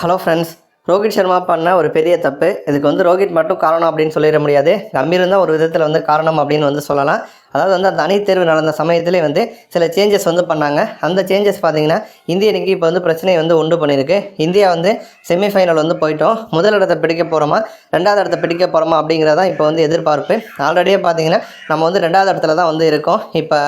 Hello friends Rohit Sharma பண்ண ஒரு பெரிய தப்பு. இதுக்கு வந்து ரோஹித் மட்டும் காரணம் அப்படின்னு சொல்லிட முடியாது. கம்பீரும் தான் ஒரு விதத்தில் வந்து காரணம் அப்படின்னு வந்து சொல்லலாம். அதாவது வந்து அந்த அணித் தேர்வு நடந்த சமயத்திலே வந்து சில சேஞ்சஸ் வந்து பண்ணாங்க. அந்த சேஞ்சஸ் பார்த்தீங்கன்னா இந்திய அணிக்கு இப்போ வந்து பிரச்சனையை வந்து உண்டு பண்ணியிருக்கு இந்தியா வந்து செமிஃபைனல் வந்து போயிட்டோம். முதல் இடத்தை பிடிக்க போகிறோமா ரெண்டாவது இடத்தை பிடிக்க போகிறோமா அப்படிங்கிறதான் இப்போ வந்து எதிர்பார்ப்பு. ஆல்ரெடியே பார்த்தீங்கன்னா நம்ம வந்து ரெண்டாவது இடத்துல தான் வந்து இருக்கோம். இப்போ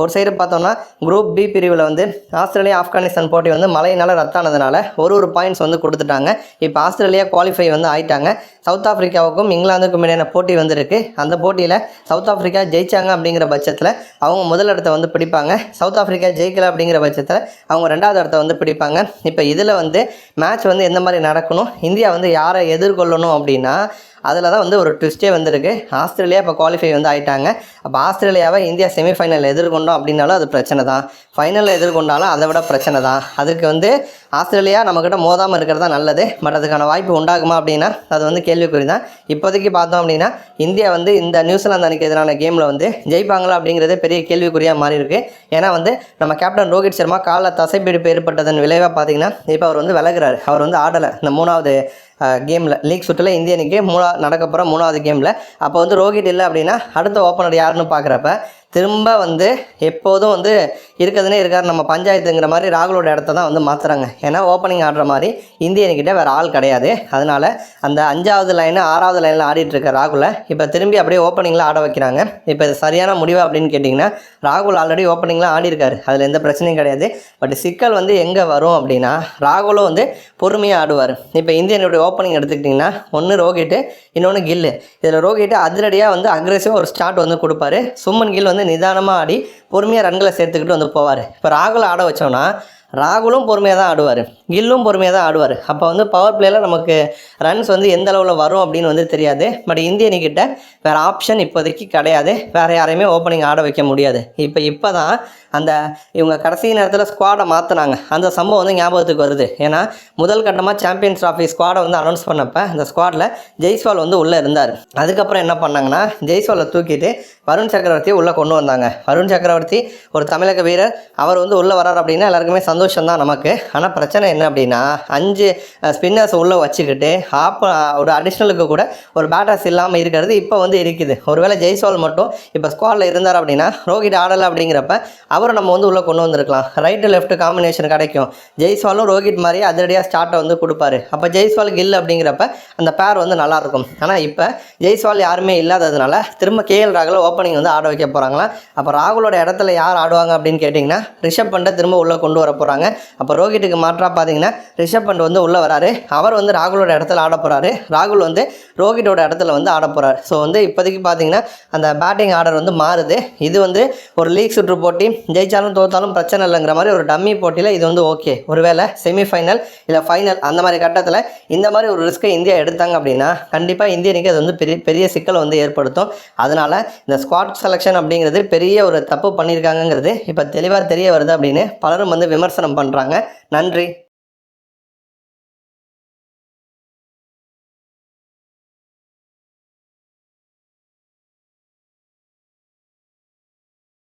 ஒரு சைடு பார்த்தோம்னா குரூப் பி பிரிவில் வந்து ஆஸ்திரேலியா ஆப்கானிஸ்தான் போட்டி வந்து மழையினால் ரத்தானதுனால ஒரு ஒரு பாயிண்ட்ஸ் வந்து கொடுத்துட்டாங்க. இப்போ ஆஸ்திரேலியா குவாலிஃபை வந்து ஆயிட்டாங்க. சவுத் ஆஃப்ரிக்காவுக்கும் இங்கிலாந்துக்கும் இடையான போட்டி வந்திருக்கு அந்த போட்டியில் சவுத் ஆஃப்ரிக்கா ஜெயிச்சாங்க அப்படிங்கிற பட்சத்தில் அவங்க முதல் இடத்த வந்து பிடிப்பாங்க. சவுத் ஆஃப்ரிக்கா ஜெயிக்கல அப்படிங்கிற பட்சத்தில் அவங்க ரெண்டாவது இடத்த வந்து பிடிப்பாங்க. இப்போ இதில் வந்து மேட்ச் வந்து எந்த மாதிரி நடக்கணும்? இந்தியா வந்து யாரை எதிர்கொள்ளணும் அப்படின்னா அதில் தான் வந்து ஒரு ட்விஸ்டே வந்திருக்கு. ஆஸ்திரேலியா இப்போ குவாலிஃபை வந்து ஆயிட்டாங்க. அப்போ ஆஸ்திரேலியாவை இந்தியா செமிஃபைனல் எதிர்கொண்டோம் அப்படின்னாலும் அது பிரச்சனை தான் ஃபைனலில் எதிர்கொண்டாலும் அதை விட பிரச்சனை தான் அதுக்கு வந்து ஆஸ்திரேலியா நம்மக்கிட்ட மோதாமல் இருக்கிறது தான் நல்லது. பட் அதுக்கான வாய்ப்பு உண்டாகுமா அப்படின்னா அது வந்து கேள்விக்குறி தான் இப்போதைக்கு பார்த்தோம் அப்படின்னா இந்தியா வந்து இந்த நியூசிலாந்து அணிக்கு எதிரான கேமில் வந்து ஜெயிப்பாங்களா அப்படிங்கிறதே பெரிய கேள்விக்குறியாக மாறி இருக்கு ஏன்னா வந்து நம்ம கேப்டன் ரோஹித் சர்மா காலில் தசைப்பிடிப்பு ஏற்பட்டதன் விளைவாக பார்த்தீங்கன்னா இப்போ அவர் வந்து விலகிறார். அவர் வந்து ஆடலை. இந்த மூணாவது கேமில் லீக் சுற்றில் இந்திய அணிக்கு மூணா நடக்க போகிற மூணாவது கேமில் அப்போ வந்து ரோஹித் இல்லை அப்படின்னா அடுத்த ஓப்பனர் யாருன்னு பார்க்குறப்ப திரும்ப வந்து எப்போதும் வந்து இருக்கிறதுனே இருக்கார். நம்ம பஞ்சாயத்துங்கிற மாதிரி ராகுலோட இடத்த தான் வந்து மாற்றுறாங்க ஏன்னா ஓப்பனிங் ஆடுற மாதிரி இந்தியன்கிட்ட வேறு ஆள் கிடையாது. அதனால் அந்த அஞ்சாவது லைனு ஆறாவது லைனில் ஆடிட்டுருக்க ராகுலை இப்போ திரும்பி அப்படியே ஓப்பனிங்கில் ஆட வைக்கிறாங்க. இப்போ இது சரியான முடிவு அப்படின்னு கேட்டிங்கன்னா ராகுல் ஆல்ரெடி ஓப்பனிங்கில் ஆடிருக்காரு. அதில் எந்த பிரச்சனையும் கிடையாது. பட் சிக்கல் வந்து எங்கே வரும் அப்படின்னா ராகுலும் வந்து பொறுமையாக ஆடுவார். இப்போ இந்தியனுடைய ஓப்பனிங் எடுத்துக்கிட்டிங்கன்னா ஒன்று ரோஹிட்டு இன்னொன்று கில்லு. இதில் ரோஹிட்டு அதிரடியாக வந்து அக்ரெசிவாக ஒரு ஸ்டார்ட் வந்து கொடுப்பாரு. சும்மன் கில் வந்து நிதானமாக ஆடி பொறுமையாக ரன்களை சேர்த்துக்கிட்டு வந்து போவார். இப்போ ராகுல் ஆட வச்சோன்னா ராகுலும் பொறுமையாக தான் ஆடுவார். கில்லும் பொறுமையாக தான் ஆடுவார். அப்போ வந்து பவர் பிளேயில் நமக்கு ரன்ஸ் வந்து எந்த அளவில் வரும் அப்படின்னு வந்து தெரியாது. பட் இந்திய அணிக்கிட்ட வேறு ஆப்ஷன் இப்போதைக்கு கிடையாது. வேறு யாரையுமே ஓப்பனிங் ஆட வைக்க முடியாது. இப்போ இப்போ தான் அந்த இவங்க கடைசி நேரத்தில் ஸ்குவாடை மாற்றினாங்க அந்த சம்பவம் வந்து ஞாபகத்துக்கு வருது. ஏன்னா முதல் கட்டமாக சாம்பியன்ஸ் ட்ராஃபி ஸ்குவாடை வந்து அனௌன்ஸ் பண்ணப்போ அந்த ஸ்குவாடில் ஜெய்ஸ்வால் வந்து உள்ளே இருந்தார். அதுக்கப்புறம் என்ன பண்ணாங்கன்னா ஜெய்ஸ்வாலை தூக்கிட்டு வருண் சக்கரவர்த்தியை உள்ளே கொண்டு வந்தாங்க. வருண் சக்கரவர்த்தி ஒரு தமிழக வீரர். அவர் வந்து உள்ளே வரார் அப்படின்னா எல்லாருக்குமே சந்தோஷம் தான் நமக்கு. ஆனால் பிரச்சனை என்ன அப்படின்னா அஞ்சு ஸ்பின்னர்ஸ் உள்ளே வச்சுக்கிட்டு ஆப் ஒரு அடிஷ்னலுக்கு கூட ஒரு பேட்டர்ஸ் இல்லாமல் இருக்கிறது இப்போ வந்து இருக்குது. ஒருவேளை ஜெய்சால் மட்டும் இப்போ ஸ்குவாடில் இருந்தார் அப்படின்னா ரோஹித் ஆடலை அப்படிங்கிறப்ப அவரை நம்ம வந்து உள்ளே கொண்டு வந்திருக்கலாம். ரைட்டு லெஃப்ட் காம்பினேஷன் கிடைக்கும். ஜெய்ஸ்வாலும் ரோஹித் மாதிரியே அதிரடியாக ஸ்டார்ட்டை வந்து கொடுப்பாரு. அப்போ ஜெய்ஸ்வால் கில் அப்படிங்கிறப்ப அந்த பேர் வந்து நல்லாயிருக்கும் ஆனால் இப்போ ஜெய்ஸ்வால் யாருமே இல்லாததுனால திரும்ப கேஎல் ராகுல ஓப்பனிங் வந்து ஆட வைக்க போகிறாங்களா அப்போ ராகுலோட இடத்துல யார் ஆடுவாங்க அப்படின்னு கேட்டிங்கன்னா ரிஷப் பண்டை திரும்ப உள்ளே கொண்டு வர போகிறாங்க அப்போ ரோஹித்துக்கு மாற்றாக பார்த்தீங்கன்னா ரிஷப் பண்ட் வந்து உள்ளே வராரு. அவர் வந்து ராகுலோட இடத்துல ஆட போகிறாரு ராகுல் வந்து ரோஹிட்டோட இடத்துல வந்து ஆட போகிறார் ஸோ வந்து இப்போதைக்கு பார்த்தீங்கன்னா அந்த பேட்டிங் ஆர்டர் வந்து மாறுது. இது வந்து ஒரு லீக் சுற்று போட்டி. ஜெயிச்சாலும் தோத்தாலும் பிரச்சனை இல்லைங்கிற மாதிரி ஒரு டம்மி போட்டியில் இது வந்து ஓகே ஒருவேளை செமிஃபைனல் இல்லை ஃபைனல் அந்த மாதிரி கட்டத்தில் இந்த மாதிரி ஒரு ரிஸ்க்கை இந்தியா எடுத்தாங்க அப்படின்னா கண்டிப்பாக இந்திய அது வந்து பெரிய பெரிய சிக்கலை வந்து ஏற்படுத்தும். அதனால் இந்த ஸ்குவாட் செலெக்ஷன் அப்படிங்கிறது பெரிய ஒரு தப்பு பண்ணியிருக்காங்கங்கிறது இப்போ தெளிவாக தெரிய வருது அப்படின்னு பலரும் வந்து விமர்சனம் பண்ணுறாங்க நன்றி.